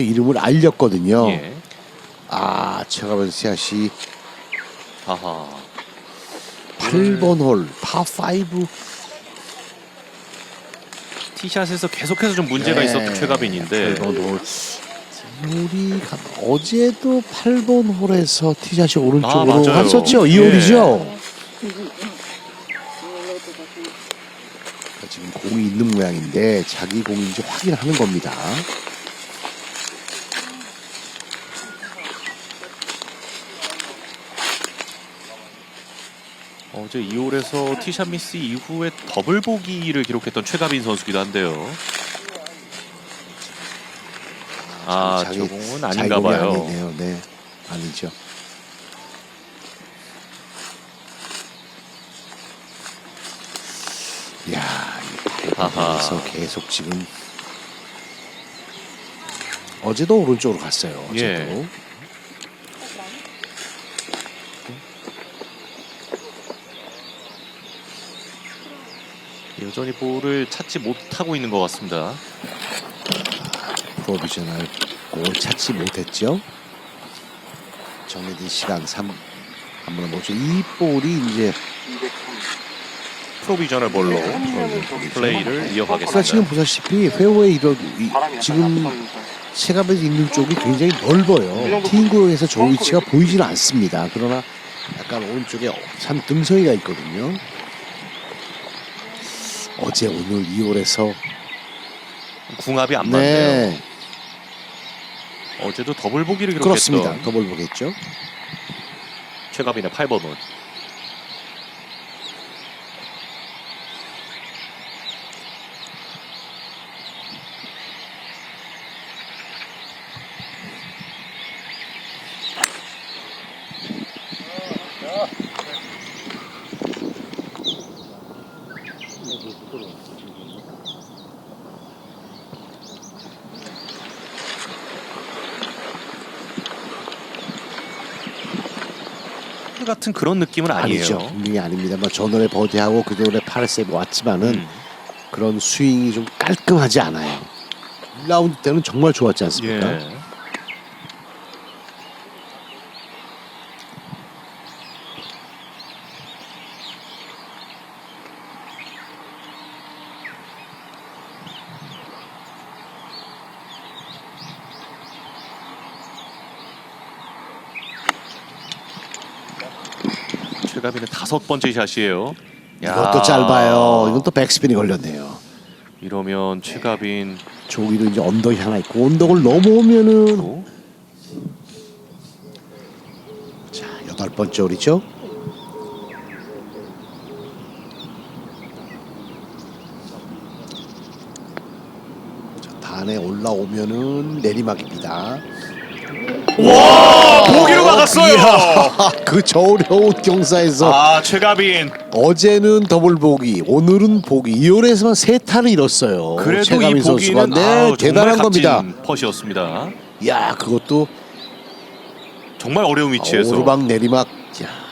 이름을 알렸거든요. 예. 아, 최가변 씨앗이 아하. 8번 홀, 파5. 티샷에서 계속해서 좀 문제가 네. 있었던 최가빈인데 8번 홀. 우리 어제도 8번 홀에서 티샷이 오른쪽으로 아, 맞아요. 갔었죠. 이 예. 홀이죠. 지금 공이 있는 모양인데 자기 공인지 확인하는 겁니다. 어제 2홀에서 티샷 미스 이후에 더블 보기를 기록했던 최가빈 선수기도 한데요. 아, 자기- 저 공은 자기 아닌가 봐요. 아니네요. 네, 아니죠. 야, 이. 8번에서 계속 지금 어제도 오른쪽으로 갔어요. 어제도. 예. 여전히 볼을 찾지 못하고 있는 것 같습니다. 프로비저널 공 찾지 못했죠. 정해진 시간 3 한번 보죠. 이 볼이 이제 프로비저널 볼로 플레이를 이어가겠습니다. 지금 보다시피 페어웨이 이런 이, 지금 체감에서 있는 쪽이 굉장히 넓어요. 티인구역에서 저 위치가 보이지는 않습니다. 그러나 약간 오른쪽에 산 등성이가 있거든요. 어제 오늘 2홀에서 궁합이 안 맞네요. 네 어제도 더블 보기를 그렇습니다. 기록했던 더블 보겠죠. 최가빈의 8번 홀. 같은 그런 느낌은 아니에요. 아니죠. 분명히 아닙니다만 저 노래 버디하고 그 노래 파르세이브 왔지만은 음. 그런 스윙이 좀 깔끔하지 않아요. 1라운드 때는 정말 좋았지 않습니까? 예. 최가빈의 다섯 번째 샷이에요. 야. 이것도 짧아요. 이건 또 백스핀이 걸렸네요. 이러면 최가빈 저기도 이제 언덕이 하나 있고 언덕을 넘어오면은 또 자 여덟 번째 홀이죠. 자, 단에 올라오면은 내리막입니다. 와 이야, 그 저어려운 경사에서 아 최가빈 어제는 더블 보기, 오늘은 보기. 이 홀에서만 세 타를 잃었어요. 그래도 이 최가민 선수가 보기는 네 아우, 대단한 정말 겁니다. 펫이었습니다. 야 그것도 정말 어려운 위치에서 오르막 내리막. 야